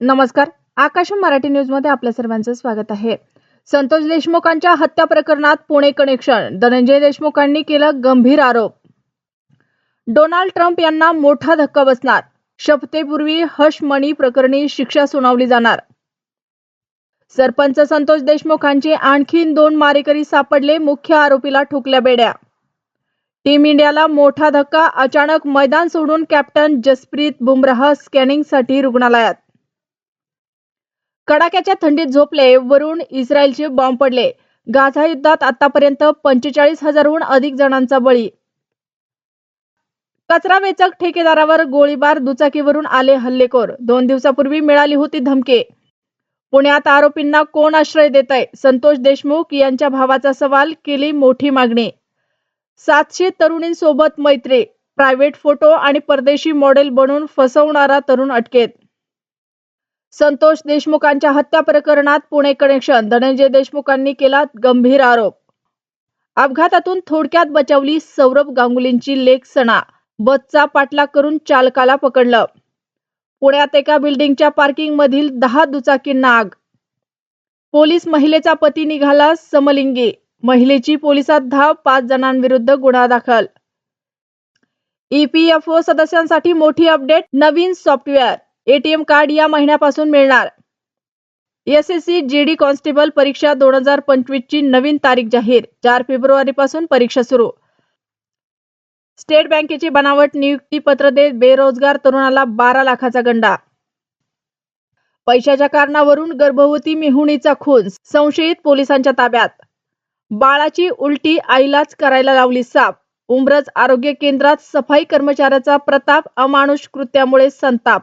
नमस्कार. आकाश मराठी न्यूजमध्ये आपल्या सर्वांचं स्वागत आहे. संतोष देशमुखांच्या हत्या प्रकरणात पुणे कनेक्शन धनंजय देशमुखांनी केला गंभीर आरोप. डोनाल्ड ट्रम्प यांना मोठा धक्का बसणार. शपथेपूर्वी हश मणी प्रकरणी शिक्षा सुनावली जाणार. सरपंच संतोष देशमुखांचे आणखीन दोन मारेकरी सापडले मुख्य आरोपीला ठोकल्या बेड्या. टीम इंडियाला मोठा धक्का अचानक मैदान सोडून कॅप्टन जसप्रीत बुमराह स्कॅनिंगसाठी रुग्णालयात. कडाक्याच्या थंडीत झोपले वरून इस्रायलचे बॉम्ब पडले. गाझा युद्धात आतापर्यंत पंचेचाळीस हजारहून अधिक जणांचा बळी. कचरा वेचक ठेकेदारावर गोळीबार दुचाकीवरून आले हल्लेखोर. दोन दिवसापूर्वी मिळाली होती धमके. पुण्यात आरोपींना कोण आश्रय देत आहे संतोष देशमुख यांच्या भावाचा सवाल केली मोठी मागणी. सातशे तरुणींसोबत मैत्री. प्रायव्हेट फोटो आणि परदेशी मॉडेल बनून फसवणारा तरुण अटकेत. संतोष देशमुखांच्या हत्या प्रकरणात पुणे कनेक्शन धनंजय देशमुखांनी केला गंभीर आरोप. अपघातातून थोडक्यात बचावली सौरभ गांगुलींची लेख सणा बसचा पाठलाग करून चालकाला पकडलं. पुण्यात एका बिल्डिंगच्या पार्किंग मधील दहा दुचाकींना आग पोलीस महिलेचा पती निघाला समलिंगी महिलेची पोलिसात धाव पाच जणांविरुद्ध गुन्हा दाखल. ईपीएफओ सदस्यांसाठी मोठी अपडेट नवीन सॉफ्टवेअर. एटीएम कार्ड या महिन्यापासून मिळणार. एसएससी जीडी कॉन्स्टेबल परीक्षा दोन हजार पंचवीस ची नवीन तारीख जाहीर चार फेब्रुवारी पासून परीक्षा सुरू. स्टेट बँकेची बनावट नियुक्ती पत्र देत बेरोजगार तरुणाला बारा लाखाचा गंडा. पैशाच्या कारणावरून गर्भवती मेहुणीचा खून संशयित पोलिसांच्या ताब्यात. बाळाची उलटी आईलाच करायला लावली साप उमरज आरोग्य केंद्रात सफाई कर्मचाऱ्याचा प्रताप अमानुष कृत्यामुळे संताप.